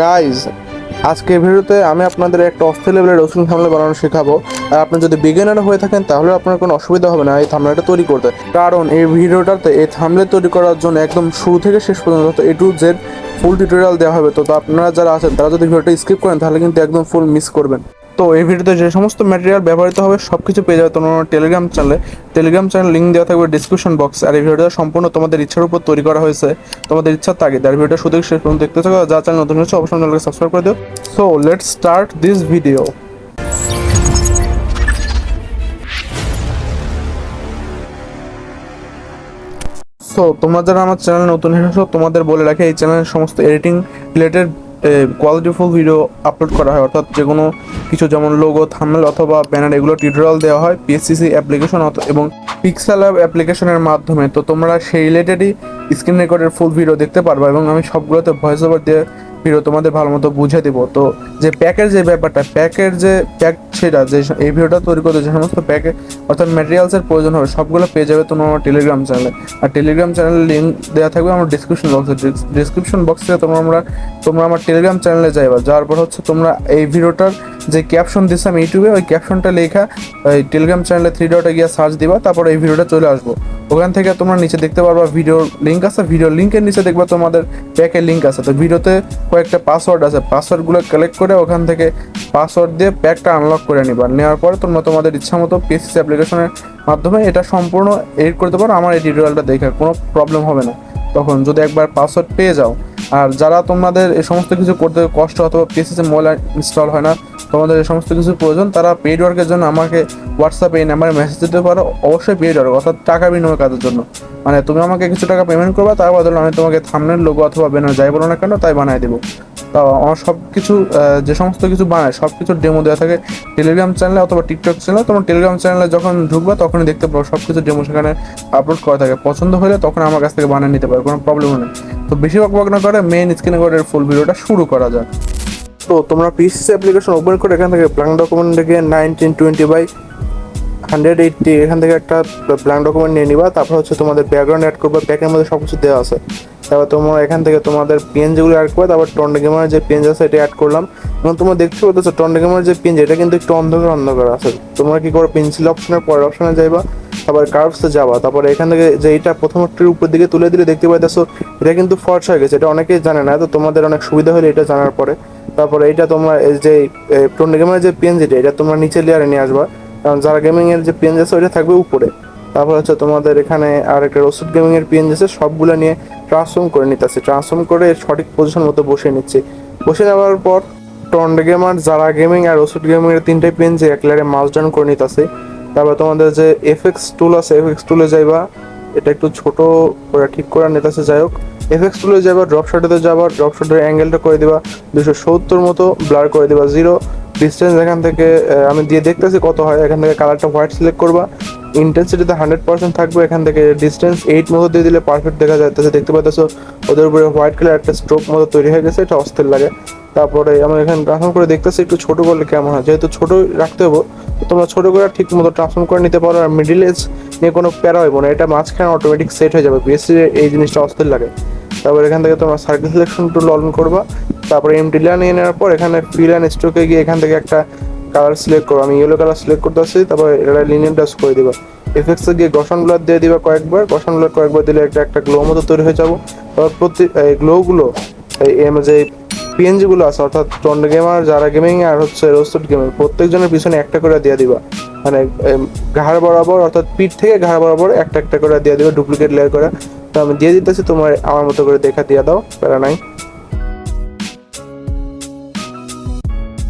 Guys আজকের ভিডিওতে আমি আপনাদের একটা অস্থির লেভেলের রসুন থামলে বানানো শেখাবো। আর আপনি যদি বিগিনার হয়ে থাকেন, তাহলে আপনার কোনো অসুবিধা হবে না এই থামলাটা তৈরি করতে। কারণ এই ভিডিওটাতে এই থামলে তৈরি করার জন্য একদম শুরু থেকে শেষ পর্যন্ত A to Z full tutorial দেওয়া হবে। তো তো আপনারা যারা আছেন, তারা যদি ভিডিওটা স্কিপ করেন, তাহলে কিন্তু একদম ফুল মিস করবেন। তো এই ভিডিওতে যে সমস্ত ম্যাটেরিয়াল ব্যবহৃত হবে সব কিছু পেয়ে যাবে তোমার টেলিগ্রাম চ্যানেলে টেলিগ্রাম চ্যানেল লিঙ্ক দেওয়া থাকবে ডিসক্রিপশন বক্স আর এই ভিডিওটা সম্পূর্ণ তোমাদের ইচ্ছার উপর তৈরি করা হয়েছে। তোমাদের ইচ্ছার তাগিদ। আর ভিডিওটা শুধু শেষ পর্যন্ত দেখতে চাও যা চ্যানেল নতুন হচ্ছে অবশ্যই চ্যানেলকে সাবস্ক্রাইব করে দিও। So let's start this video so তোমরা যারা আমার চ্যানেল নতুন এসেছ তোমাদের বলে রাখি, এই চ্যানেলের সমস্ত editing related qualityful video upload করা হয়। অর্থাৎ যে কোনো কিছু যেমন লোগো থামেল অথবা ব্যানার এগুলো টিউটোরিয়াল দেওয়া হয় পিএসসিসি অ্যাপ্লিকেশন এবং পিক্সেল অ্যাপ অ্যাপ্লিকেশনের মাধ্যমে। তো তোমরা সেই রিলেটেডই স্ক্রিন রেকর্ডের ফুল ভিডিও দেখতে পারবা এবং আমি সবগুলোতে ভয়েস ওভার দিয়ে ভিডিও তোমাদের ভালো মতো বুঝে দেবো। তো যে প্যাকের যে ব্যাপারটা প্যাকের যে প্যাক সেটা, যে এই ভিডিওটা তৈরি করতে যে সমস্ত প্যাকে অর্থাৎ ম্যাটেরিয়ালসের প্রয়োজন হবে, সবগুলো পেয়ে যাবে তোমরা আমার টেলিগ্রাম চ্যানেলে আর টেলিগ্রাম চ্যানেলের লিঙ্ক দেওয়া থাকবে আমার ডিসক্রিপশন বক্সে ডিসক্রিপশন বক্সে তোমরা আমরা তোমরা আমার টেলিগ্রাম চ্যানেলে যাইবা। যাওয়ার পর হচ্ছে তোমরা এই ভিডিওটার যে ক্যাপশন দিচ্ছিলাম ইউটিউবে, ওই ক্যাপশনটা লেখা, ওই টেলিগ্রাম চ্যানেলে থ্রি ডটে গিয়ে সার্চ দিবা, তারপর এই ভিডিওটা চলে আসব। ওখান থেকে তোমরা নিচে দেখতে পারবা ভিডিওর লিঙ্ক আছে ভিডিও লিঙ্কের নিচে দেখবা তোমাদের প্যাকের লিঙ্ক আছে। তো ভিডিওতে কয়েকটা পাসওয়ার্ড আছে পাসওয়ার্ডগুলো কালেক্ট করে ওখান থেকে পাসওয়ার্ড দিয়ে প্যাকটা আনলক করে নিবা। নেওয়ার পরে তোমরা তোমাদের ইচ্ছা মতো পিএসসি অ্যাপ্লিকেশনের মাধ্যমে এটা সম্পূর্ণ এডিট করতে পারো, আমার এই টিউটোরিয়ালটা দেখে কোনো প্রবলেম হবে না। তখন যদি একবার পাসওয়ার্ড পেয়ে যাও, আর যারা তোমাদের এই সমস্ত কিছু করতে কষ্ট অথবা পিএসসি মোবাইল ইনস্টল হয় না তোমাদের এই সমস্ত কিছু প্রয়োজন, তারা পেইড ওয়ার্কের জন্য আমাকে হোয়াটসঅ্যাপে এই নাম্বারে মেসেজ দিতে পারো, অবশ্যই পেইড ওয়ার্ক অর্থাৎ টাকা বিনিময় কাজের জন্য। মানে তুমি আমাকে কিছু টাকা পেমেন্ট করবে, তার বদলে আমি তোমাকে থামনের লোগো অথবা ব্যানার যাই বলো না কেন, তাই বানিয়ে দেবো। তা আমার সব কিছু যে সমস্ত কিছু বানায় সব কিছুর ডেমো দেওয়া থাকে টেলিগ্রাম চ্যানেলে অথবা টিকটক চ্যানেলে তোমার টেলিগ্রাম চ্যানেলে যখন ঢুকবে, তখনই দেখতে পাবো সব কিছু ডেমো সেখানে আপলোড করা থাকে। পছন্দ হলে তখন আমার কাছ থেকে বানিয়ে নিতে পারো, কোনো প্রবলেম নেই। তো বেশি বক না করে মেইন স্ক্রিনে করে ফুল ভিডিওটা শুরু করা যাক। তো তোমরা পিসি অ্যাপ্লিকেশন ওপেন করে এখান থেকে প্ল্যান ডকুমেন্ট গিয়ে nineteen twenty by hundred eighty এখান থেকে একটা ব্ল্যাঙ্ক ডকুমেন্ট নিয়ে নিবা। তারপর হচ্ছে তোমাদের ব্যাকগ্রাউন্ড অ্যাড করবে প্যাকের মধ্যে সব কিছু দেওয়া আছে। তারপর তোমরা এখান থেকে তোমাদের পেনজগুলো অ্যাড করবে, তারপর টন্ডে গেমার যে পেন আছে এটা অ্যাড করলাম। এবং তোমরা দেখতে পাচ্ছ টন্ডে গেমার যে পেন এটা কিন্তু একটু অন্ধকার অন্ধকার আছে। তোমরা কি করো পেন্সিল অপশনের পরের অপশনে যাইবা, তারপর কার্ভসে যাবা। তারপর এখান থেকে যে এটা প্রথমটির উপর দিকে তুলে দিলে দেখতে পাইতেছো, এটা কিন্তু ফর্স হয়ে গেছে। এটা অনেকেই জানে না, তো তোমাদের অনেক সুবিধা হলে এটা জানার পরে। তারপরে এইটা তোমরা যে টন্ডে গেমের যে পেন যেটা এটা তোমরা নিচে লেয়ারে নিয়ে আসবা। কারণ যারা গেমিং এর যে পেন আছে, ওইটা থাকবে উপরে। তারপর হচ্ছে তোমাদের এখানে আর একটা রসুদ গেমিং এর পেন আছে, সবগুলো নিয়ে ট্রান্সফর্ম করে নিতেছি। ট্রান্সফর্ম করে সঠিক পজিশন মতো বসিয়ে নিচ্ছে। বসে নেওয়ার পর টন্ডে গেমার যারা গেমিং আর রসুদ গেমিং এর তিনটে পেন যে এক লেয়ারে মাস ডাউন করে নিতেছি। তারপর তোমাদের যে এফএক্স টুল আছে এফএক্স টুলে যাইবা। এটা একটু ছোট করে ঠিক করে নিতেছে, যাই হোক। এফএক্স টুলে যাবা ড্রপ শটেতে যাবা ড্রপ শটের অ্যাঙ্গেলটা করে দিবা দুশো সত্তর মতো ব্লার করে দিবা জিরো ডিস্টেন্স এখান থেকে আমি দিয়ে দেখতেছি কত হয়, এখান থেকে কালারটা হোয়াইট সিলেক্ট করবা ইন্টেন্সিটিতে হান্ড্রেড পার্সেন্ট থাকবে, এখান থেকে ডিস্টেন্স এইট মতো দিয়ে দিলে পারফেক্ট দেখা যাইতেছে, দেখতে পাইতেছো, ওদের উপরে হোয়াইট কালার একটা স্ট্রোক মতো তৈরি হয়ে গেছে, এটা অস্থির লাগে। তারপরে আমরা এখানে ট্রান্সফর্ম করে দেখতেছি, একটু ছোট করলে কেমন হয়, যেহেতু ছোট রাখতে হব তোমরা ছোট করে ঠিক মতো ট্রান্সফর্ম করে নিতে পারো, আর মিডিল এজ নিয়ে কোনো প্যারা হইব না, এটা মাঝখানে অটোমেটিক সেট হয়ে যাবে বিএসসি এই জিনিসটা অস্থির লাগে। তারপর এখান থেকে তোমরা সার্কেল সিলেকশন টুল অন করবা। তারপরে এমটি লাইন নিয়ে নেওয়ার পর এখানে ফ্রি লাইন স্ট্রোকে গিয়ে এখান থেকে একটা কালার সিলেক্ট করো আমি ইয়েলো কালার সিলেক্ট করতে আসছি, তারপর এটা লিনিয়ার ডাস করে দিবা। এফেক্টসে গিয়ে গঠন ব্লাড দিয়ে দিবা কয়েকবার। গঠন ব্লাড কয়েকবার দিলে একটা একটা গ্লো মতো তৈরি হয়ে যাব। তারপর প্রতি গ্লোগুলো এই এম যে পিএনজি গুলো আছে, অর্থাৎ টন্ড গেমার যারা গেমিং আর হচ্ছে রোস্টেড গেমিং প্রত্যেকজনের পিছনে একটা করে দিয়ে দিবা। মানে ঘাড় বরাবর অর্থাৎ পিঠ থেকে ঘাড় বরাবর একটা একটা করে দিয়ে দিবা ডুপ্লিকেট লেয়ার করে। তো আমি দিয়ে দিতেছি, তোমার আমার মতো করে দেখা দিয়ে দাও, প্যারা নাই।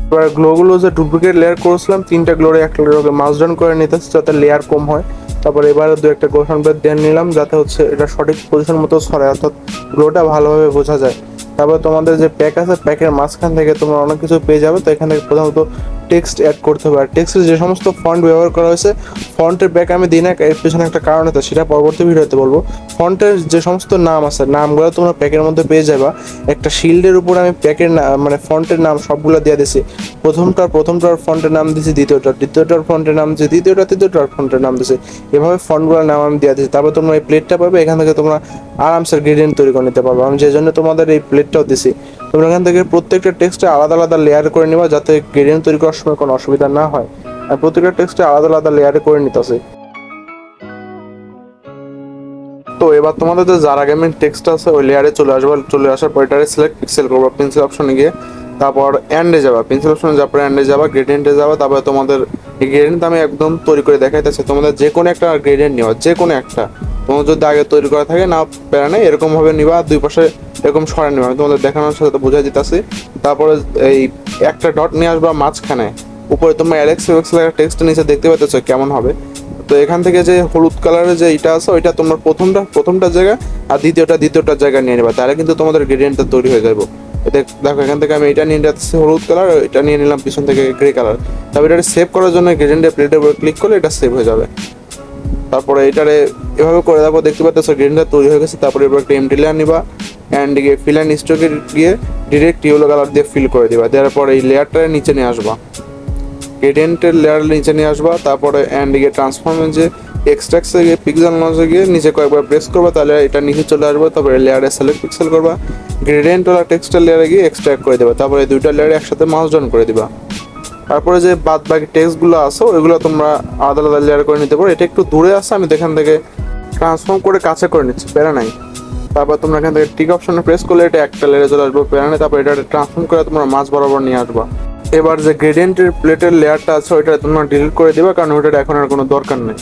এবার গ্লোগুলো যে ডুপ্লিকেট লেয়ার করেছিলাম, তিনটা গ্লোরে একটা লেয়ারকে মাউসডাউন করে নিতেছি, যাতে লেয়ার কম হয়। তারপর এবারে দু একটা গোশন বেদ দিয়ে নিলাম, যাতে হচ্ছে এটা সঠিক পজিশন মতো ছড়ায় অর্থাৎ গ্লোটা ভালোভাবে বোঝা যায়। তারপর তোমাদের যে প্যাক আছে প্যাকের মাঝখান থেকে তোমরা অনেক কিছু পেয়ে যাবে, তো এখান থেকে প্রথমত টেক্সট অ্যাড করতে হবে। আর টেক্সটের যে সমস্ত ফন্ট ব্যবহার করা হয়েছে ফন্টের ব্যাক আমি দিই না, এর পেছনে একটা কারণ আছে, সেটা পরবর্তী ভিডিওতে বলব। ফন্টের যে সমস্ত নাম আছে, নামগুলো তোমরা প্যাকের মধ্যে পেয়ে যাবা। একটা শিল্ডের উপর আমি প্যাকের মানে ফন্টের নাম সবগুলো দিয়ে দিছি। প্রথমটার প্রথমটার ফন্টের নাম দিছি, দ্বিতীয়টার দ্বিতীয়টার ফন্টের নাম দিছি তৃতীয়টা তৃতীয়টার ফন্টের নাম দিছি। এভাবে ফন্টগুলোর নাম আমি দিয়ে দিছি। তারপর তোমরা এই প্লেটটা পাবে, এখান থেকে তোমরা আরামসে গ্রেডিয়েন্ট তৈরি করে নিতে পারবে। আমি যে জন্য তোমাদের এই প্লেটটাও দিছি। তোমরা এখান থেকে প্রত্যেকটা টেক্সটে আলাদা আলাদা লেয়ার করে নিবা যাতে গ্রেডিয়েন্ট তৈরি করার সময় কোনো অসুবিধা না হয়। আর প্রত্যেকটা টেক্সটে আলাদা আলাদা লেয়ারে করে নিতেছে। তো এবার তোমাদের যে যারা গেমের টেক্সট আছে, ওই লেয়ারে চলে আসবে, চলে আসার পর এটারে সিলেক্ট পিক্সেল করব পেন্সিল অপশনে গিয়ে। তারপর এন্ডে যাবা পেন্সিল অপশনে যাওয়ার পর এন্ডে যাবা গ্রেডিয়েন্টে যাবা, তারপরে তোমাদের গ্রেডিয়েন্ট আমি একদম তৈরি করে দেখাইতেছি। তোমাদের যে কোনো একটা গ্রেডিয়েন্ট নেওয়া যে কোনো একটা। তোমার যদি আগে তৈরি করা থাকে, না প্যারা নেই, এরকম ভাবে নিবা, দুই পাশে এরকম সরাই নিবা। আমি তোমাদের দেখানোর সাথে বুঝাই দিতেছি। তারপরে এই একটা ডট নিয়ে আসবা মাঝখানে। উপরে তোমরা অ্যালেক্স ফেক্স লেখা টেক্সট নিচে দেখতে পাচ্ছ কেমন হবে। তো এখান থেকে যে হলুদ কালারের যে এটা আছে, ওইটা তোমার প্রথমটা প্রথমটা জায়গা আর দ্বিতীয়টা দ্বিতীয়টা জায়গা নিয়ে নেবা। তাহলে কিন্তু তোমাদের গ্রেডিয়েন্টটা তৈরি হয়ে যাবে দেখো, এখান থেকে আমি এটা নিয়ে যাচ্ছি হলুদ কালার এটা নিয়ে নিলাম পিছন থেকে গ্রে কালার তারপর এটা সেভ করার জন্য গ্রেডিয়েন্টের প্লেটের উপর ক্লিক করলে এটা সেভ হয়ে যাবে। তারপরে এটারে এভাবে করে তারপর দেখতে পাচ্ছ গ্রেডিয়েন্টটা তৈরি হয়ে গেছে। তারপরে এবার একটা এমটি লেয়ার নিবা অ্যান্ড গিয়ে ফিল অ্যান্ড স্ট্রোকে গিয়ে ডিরেক্ট ইয়েলো কালার দিয়ে ফিল করে দিবা। দেওয়ার পরে এই লেয়ারটা নিচে নিয়ে আসবা। গ্রেডিয়েন্টের লেয়ার নিচে নিয়ে আসবা। তারপরে অ্যান্ড গিয়ে ট্রান্সফর্মে যে এক্সট্রাক্সে গিয়ে পিক্সেল নজে গিয়ে নিচে কয়েকবার প্রেস করবা, তাহলে এটা নিচে চলে আসবে। তারপরে লেয়ারে সিলেক্ট পিক্সেল করবা। গ্রেডিয়েন্ট ওলা টেক্সটার লেয়ারে গিয়ে এক্সট্রাক্ট করে দেবা। তারপরে দুইটা লেয়ারে একসাথে মাউস ডাউন করে দিবা। তারপরে যে বাদ বাকি টেক্সটগুলো আছে ওইগুলো তোমরা আলাদা আলাদা লেয়ার করে নিতে পারো। এটা একটু দূরে আছে, আমি এখান থেকে ট্রান্সফর্ম করে কাছে করে নিচ্ছি, প্যারা নাই। তারপর তোমরা এখান থেকে টিক অপশনে প্রেস করলে এটা একটা লেয়ারে চলে আসবে, প্যারা নেই। তারপর এটা ট্রান্সফর্ম করে তোমরা মাছ বরাবর নিয়ে আসবা। এবার যে গ্রেডিয়েন্টের প্লেটের লেয়ারটা আছে, ওইটা তোমরা ডিলিট করে দিবা, কারণ ওইটার এখন আর কোনো দরকার নেই।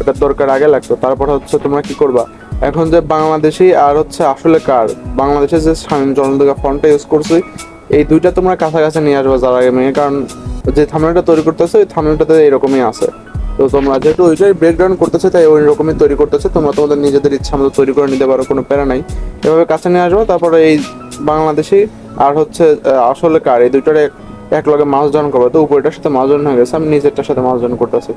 ওটার দরকার আগে লাগতো। তারপর হচ্ছে তোমরা কি করবা? এখন যে বাংলাদেশি আর হচ্ছে আসলে কার? বাংলাদেশে যে স্বামী জনদুর্গা ফন্টটা ইউজ করছি, এই দুইটা তোমরা কাছাকাছি নিয়ে আসবে যারা আগে মেয়ে কারণ যে থামনেলটা তৈরি করতেছে, ওই থামনেলটাতে এরকমই আছে। তো তোমরা যেহেতু ওইটাই ব্রেকডাউন করতেছে, তাই ওই রকমই তৈরি করতেছে। তোমরা তোমাদের নিজেদের ইচ্ছা মতো তৈরি করে নিতে পারো, কোনো প্যারা নাই। এভাবে কাছে নিয়ে আসব, তারপরে এই বাংলাদেশি আর হচ্ছে আসলে কার? এই দুইটার এক- লগে মাছ ডাউন করব। তো উপরেটার সাথে মাছ ডাউন হয়ে গেছে, আমি নিজেরটার সাথে মাছ ডাউন করতেছি।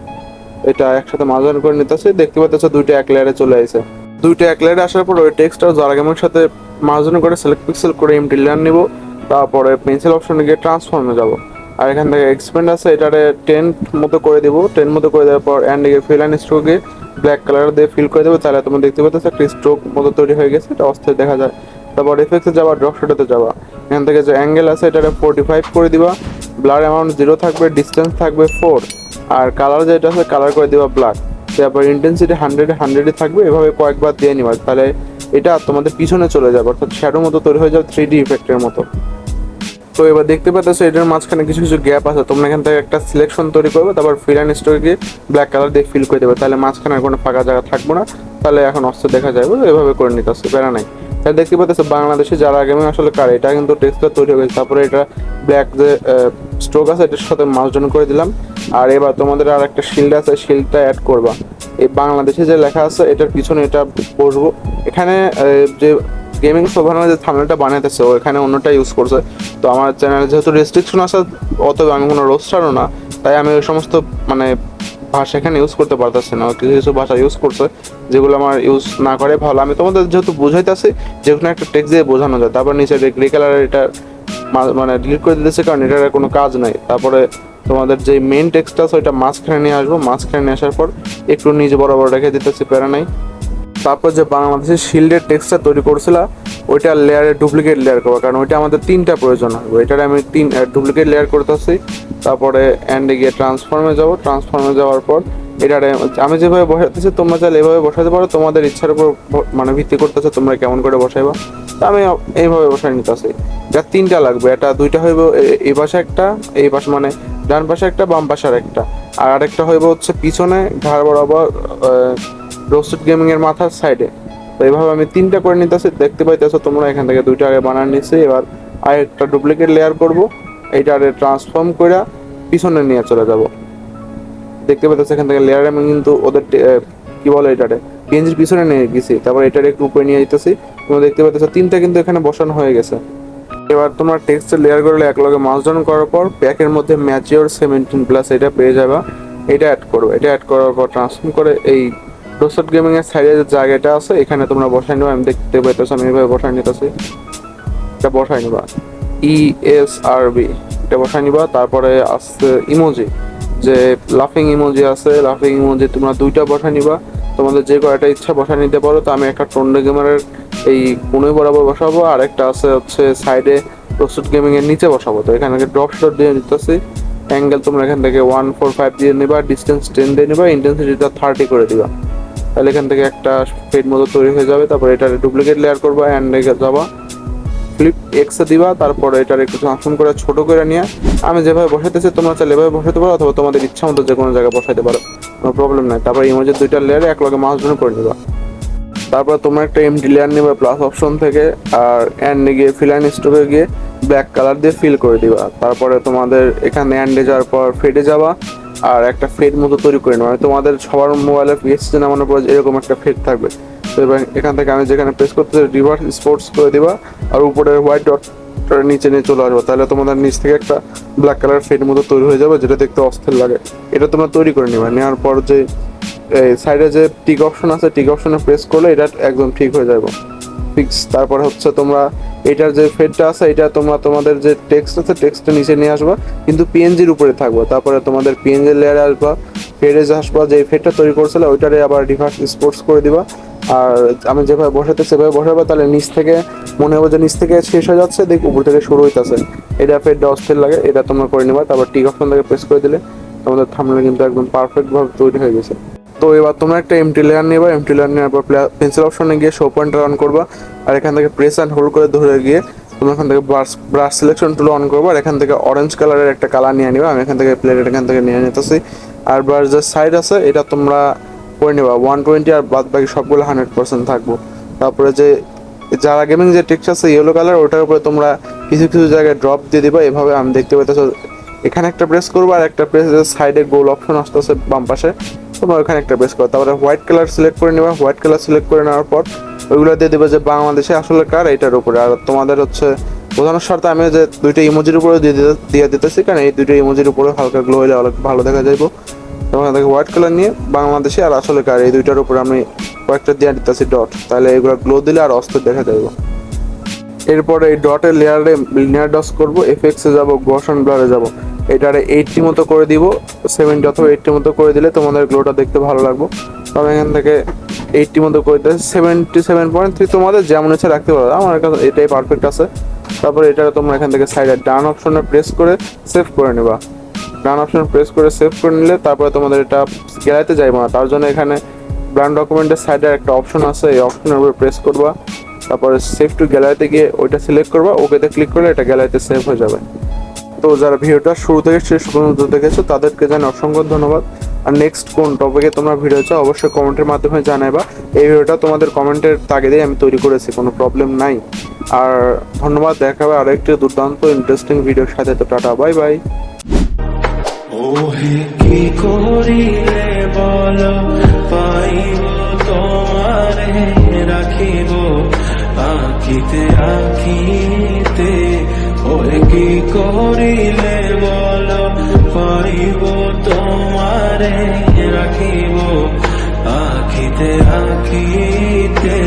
এটা একসাথে মাছ ডাউন করে নিতেছি, দেখতে পাচ্ছ দুইটা এক লেয়ারে চলে আসে দুইটা এক লেয়ারে আসার পর ওই টেক্সট আর যারা গেমের সাথে মাছ ডাউন করে সিলেক্ট পিক্সেল করে এমটি লেয়ার নিব। তারপরে পেন্সিল অপশনে গিয়ে ট্রান্সফর্মে যাব। আর এখান থেকে এক্সপেন্ড আছে, এটারে টেন্ট মতো করে দিব। টেন্ট মতো করে দেওয়ার পর অ্যান্ড গিয়ে ফিল অ্যান্ড স্ট্রোকে ব্ল্যাক কালার দিয়ে ফিল করে দেবো। তাহলে তোমরা দেখতে পাচ্ছ একটা স্ট্রোক মতো তৈরি হয়ে গেছে, এটা অস্থায়ী দেখা যায়। তারপর এফেক্টে যাবা ড্রপ শোটাতে যাবা। এখান থেকে যে অ্যাঙ্গেল আছে, এটারে ফোর্টি ফাইভ করে দিবা। ব্লার অ্যামাউন্ট জিরো থাকবে ডিস্টেন্স থাকবে ফোর আর কালার যেটা আছে কালার করে দিবা ব্ল্যাক তারপর ইন্টেন্সিটি হান্ড্রেড হান্ড্রেডে থাকবে, এভাবে কয়েকবার দিয়ে নিবা। তাহলে এটা তোমাদের পিছনে চলে যাবে, অর্থাৎ শ্যাডো মতো তৈরি হয়ে যাবে থ্রি ডি ইফেক্টের মতো। তো এবার দেখতে পাচ্ছ, এটার মাঝখানে কিছু কিছু গ্যাপ আছে। তোমরা এখান থেকে একটা সিলেকশন তৈরি করবে, তারপর ফিল অ্যান্ড স্টোরকে ব্ল্যাক কালার দিয়ে ফিল করে দেবে। তাহলে মাঝখানে কোনো ফাঁকা জায়গা থাকব না। তাহলে এখন অস্ত্র দেখা যাবে এভাবে করে নিতে আসছে প্যারা নাই। তাহলে দেখতে পাচ্ছ, বাংলাদেশে যারা আগামী আসলে কার, এটা কিন্তু টেক্সটটা তৈরি হয়ে গেছে। তারপরে এটা ব্ল্যাক যে স্ট্রোক আছে, এটার সাথে মার্জন করে দিলাম। আর এবার তোমাদের আর একটা শিল্ড আছে শিল্ডটা অ্যাড করবা। এই বাংলাদেশে যে লেখা আছে, এটার পিছনে এটা বসবো। এখানে যে গেমিং সোভানো যে থামনেলটা বানাইতেছে, ও এখানে অন্যটা ইউজ করছে। তো আমার চ্যানেলে যেহেতু রেস্ট্রিকশন আছে অতএব আমি কোনো রোস্টারও না, তাই আমি ওই সমস্ত মানে ভাষা এখানে ইউজ করতে পারতেছি না। কিছু কিছু ভাষা ইউজ করছে, যেগুলো আমার ইউজ না করে ভালো। আমি তোমাদের যেহেতু বুঝাইতেছি, যে কোনো একটা টেক্স দিয়ে বোঝানো যায়। তারপর নিচে গ্রে কালারের এটা মানে ডিলিট করে দিতেছে, কারণ এটার কোনো কাজ নাই। তারপরে তোমাদের যে মেন টেক্সটা আছে, ওইটা মাঝখানে নিয়ে আসব। মাঝখানে নিয়ে আসার পর একটু নিচে বরাবর রেখে দিতেছি, প্যারা নাই। তারপর যে বাংলাদেশের শিল্ডের টেক্সটা তৈরি করছিলাম ওইটার লেয়ারে ডুপ্লিকেট লেয়ার করব, কারণ ওইটা আমাদের তিনটা প্রয়োজন হবে। ওইটারে আমি তিন ডুপ্লিকেট লেয়ার করতেছি, তারপরে অ্যান্ডে গিয়ে ট্রান্সফর্মে যাব। ট্রান্সফর্মে যাওয়ার পর এটারে আমি যেভাবে বসাতেছি তোমরা চাইলে এভাবে বসাতে পারো। তোমাদের ইচ্ছার উপর মানে ভিত্তি করতেছে, তোমরা কেমন করে বসাইবা। তা আমি এইভাবে বসাই নিতেছি। এটা তিনটা লাগবে, এটা দুইটা হইব এই পাশে একটা, এই পাশে মানে ডান পাশে একটা, বাম পাশে আর একটা আর আরেকটা হইব হচ্ছে পিছনে, ঘাড় বরাবর রোস্টেড গেমিং এর মাথার সাইডে তো এইভাবে আমি তিনটা করে নিতেছি, দেখতে পাইতেছো তোমরা এখান থেকে দুইটা আগে বানান নিছি, এবার আর একটা ডুপ্লিকেট লেয়ার করব এইটারে ট্রান্সফর্ম করে পিছনে নিয়ে চলে যাব। দেখতে পাইতেছো এখান থেকে লেয়ার আমি কিন্তু ওদের কি বলে এটারে পেঞ্জির পিছনে নিয়ে গেছি। তারপর এটারে একটু উপরে নিয়ে যেতেছি তোমরা দেখতে পাইতেছো তিনটা কিন্তু এখানে বসানো হয়ে গেছে। এবার তোমরা টেক্সটের লেয়ার করলে এক লগে মাউস ডাউন করার পর প্যাকের মধ্যে ম্যাচিওর সেভেন্টিন প্লাস এটা পেয়ে যাবা। এটা অ্যাড করবে এটা অ্যাড করার পর ট্রান্সফর্ম করে এই রোস্টার গেমিং এর সাইডে যে জায়গাটা আছে, এখানে তোমরা বসাই নেবে, আমি দেখতে পাইতেছো আমি এইভাবে বসাই নিতেছি। এটা বসাই নিবা। ই এস আর বি এটা বসাই নিবা, তারপরে আসছে ইমোজি যে লাফিং ইমোজি আছে লাফিং ইমোজি তোমরা দুইটা বসাই নিবা। তোমাদের যে কয়টা ইচ্ছা বসাই নিতে পারো, তো আমি একটা টন্ডে গেমারের এই কোনোই বরাবর বসাবো, আর একটা আছে হচ্ছে সাইডে রোস্টেড গেমিং এর নিচে বসাবো। তো এখানে ড্রপ শট দিয়ে নিতেছি। অ্যাঙ্গেল তোমরা এখান থেকে ওয়ান ফোর ফাইভ দিয়ে নিবা ডিস্টেন্স টেন দিয়ে নিবা ইন্টেন্সিটিটা থার্টি করে দিবা। তাহলে এখান থেকে একটা ফেড মতো তৈরি হয়ে যাবে। তারপর এটার ডুপ্লিকেট লেয়ার করবা অ্যান্ড যাবা। ফ্লিপ এক্সে দিবা, তারপর এটার একটু ট্রান্সফর্ম করে ছোট করে নিয়ে, আমি যেভাবে বসাইতেছি তোমরা চাইলে এভাবে বসাতে পারো অথবা তোমাদের ইচ্ছা মতো যে কোনো জায়গায় বসাইতে পারো, কোনো প্রবলেম নাই। তারপর ইমোজের দুইটা লেয়ারে এক লগে মাউস করে নিবা। তারপর তোমরা একটা এমটি লেয়ার নেবে প্লাস অপশন থেকে, আর অ্যান্ডে গিয়ে ফিলাইন স্টোকে গিয়ে ব্ল্যাক কালার দিয়ে ফিল করে দিবা। তারপরে তোমাদের এখানে অ্যান্ডে যাওয়ার পর ফেডে যাবা। আর একটা ফেড মতো তৈরি করে নেওয়া তোমাদের সবার মোবাইলে পিএসসি নামানোর পর এরকম একটা ফেড থাকবে। তো এবার এখান থেকে আমি যেখানে প্রেস করতে চাই রিভার্স স্পোর্টস করে দিবা, আর উপরে হোয়াইট ডট নিচে নিয়ে চলে আসব। তাহলে তোমাদের নিচ থেকে একটা ব্ল্যাক কালার ফেড মতো তৈরি হয়ে যাবে, যেটা দেখতে অস্থির লাগে। এটা তোমরা তৈরি করে নেবে। নেওয়ার পর যে সাইডে যে টিক অপশন আছে টিক অপশনে প্রেস করলে এটা একদম ঠিক হয়ে যাবে। ফিক্স তারপর হচ্ছে তোমরা এটার যে ফেডটা আছে, এটা তোমরা তোমাদের যে টেক্সট আছে টেক্সটটা নিচে নিয়ে আসবা, কিন্তু পিএনজির উপরে থাকবে। তারপরে তোমাদের পিএনজি লেয়ারে আসবা ফেডে আসবা, যে ফেডটা তৈরি করছিলে, ওইটারে আবার রিভার্স স্পোর্টস করে দিবা। আর আমি যেভাবে বসাতে সেভাবে বসাবো তাহলে নিচ থেকে মনে হবে যে নিচ থেকে শেষ হয়ে যাচ্ছে, দেখ, উপর থেকে শুরু হইতেছে। এটা ফেডটা অস্থির লাগে, এটা তোমরা করে নিবা। তারপর টিক অপশন থেকে প্রেস করে দিলে, তোমাদের থামলে কিন্তু একদম পারফেক্টভাবে তৈরি হয়ে গেছে। তো এবার তোমরা একটা এমটি লেয়ার নেবা এমটি লেয়ার নেওয়ার পর পেন্সিল অপশনে গিয়ে শো পয়েন্টার অন করবা, আর এখান থেকে প্রেস অ্যান্ড হোল্ড করে ধরে গিয়ে তোমরা এখান থেকে brush brush selection tool on করবা, আর এখান থেকে অরেঞ্জ কালারের একটা কালার নিয়ে নিবা, আমি এখান থেকে প্লেট এখান থেকে নিয়ে নিতেছি। আর ব্রাশ যে সাইড আছে, এটা তোমরা করে নেবা ওয়ান টোয়েন্টি আর বাদ বাকি সবগুলো হান্ড্রেড পার্সেন্ট থাকব। তারপরে যে, যারা গেমিং যে টেক্সট আছে ইয়েলো কালার ওটার উপরে তোমরা কিছু কিছু জায়গায় ড্রপ দিয়ে দিবা, এভাবে আমি দেখতে পাইতেছো। এখানে একটা প্রেস করব, আর একটা প্রেস সাইডে গোল অপশন আসতেছে বাম পাশে। তোমরা ওখানে একটা প্রেস করো। তারপরে হোয়াইট কালার সিলেক্ট করে নেবা। হোয়াইট কালার সিলেক্ট করে নেওয়ার পর ওইগুলো দিয়ে দেবে যে বাংলাদেশে আসলে কার এটার উপরে। আর তোমাদের হচ্ছে বোঝানোর স্বার্থে আমি যে দুইটা ইমোজির উপরে দিয়ে দিয়ে দিতেছি, কারণ এই দুইটা ইমোজির উপরে হালকা গ্লো হলে অনেক ভালো দেখা যাইবো। এবং থেকে হোয়াইট কালার নিয়ে বাংলাদেশে আর আসলে কার, এই দুইটার উপরে আমি কয়েকটা দিয়ে দিতেছি ডট তাহলে এগুলো গ্লো দিলে আর অস্ত্র দেখা যাইবো। এরপরে এই ডটের লেয়ারে লিনিয়ার ডস করব এফএক্সে যাব গোশন ব্লারে যাব। এটারে এইটটি মতো করে দিব। সেভেন্টি অথবা এইটটি মতো করে দিলে তোমাদের গ্লোটা দেখতে ভালো লাগবো। তবে এখান থেকে এইটটি মতো করে দিতে সেভেন্টি সেভেন পয়েন্ট থ্রি তোমাদের যেমন ইচ্ছে রাখতে পারো। আমার কাছে এটাই পারফেক্ট আছে। তারপর এটা তোমরা এখান থেকে সাইডে ডান অপশনে প্রেস করে সেভ করে নেবা। ডান অপশন প্রেস করে সেভ করে নিলে তারপরে তোমাদের এটা গ্যালারিতে যাইবো না। তার জন্য এখানে ব্র্যান্ড ডকুমেন্টের সাইডে একটা অপশন আছে। এই অপশনের উপরে প্রেস করবা। তারপরে সেভ টু গ্যালারিতে গিয়ে ওইটা সিলেক্ট করবা। ওকেতে ক্লিক করলে এটা গ্যালারিতে সেভ হয়ে যাবে। তো যারা ভিডিওটা শুরু থেকে শেষ পর্যন্ত দেখেছ, তাদেরকে জানি অসংখ্য ধন্যবাদ। আর নেক্সট কোন টপিকে তোমরা ভিডিও চাও, অবশ্যই কমেন্টের মাধ্যমে জানাইবা। এই ভিডিওটা তোমাদের কমেন্টের তাগিদেই আমি তৈরি করেছি, কোনো প্রবলেম নাই। আর ধন্যবাদ, দেখা দেখাবে আরেকটি দুর্দান্ত ইন্টারেস্টিং ভিডিওর সাথে। তো টাটা বাই বাই ওহে পাইব রাখিব আঁকিতে আঁকিতে ওহে কি করিলে বল পাইব তোমারে রাখিব আঁকিতে আঁকিতে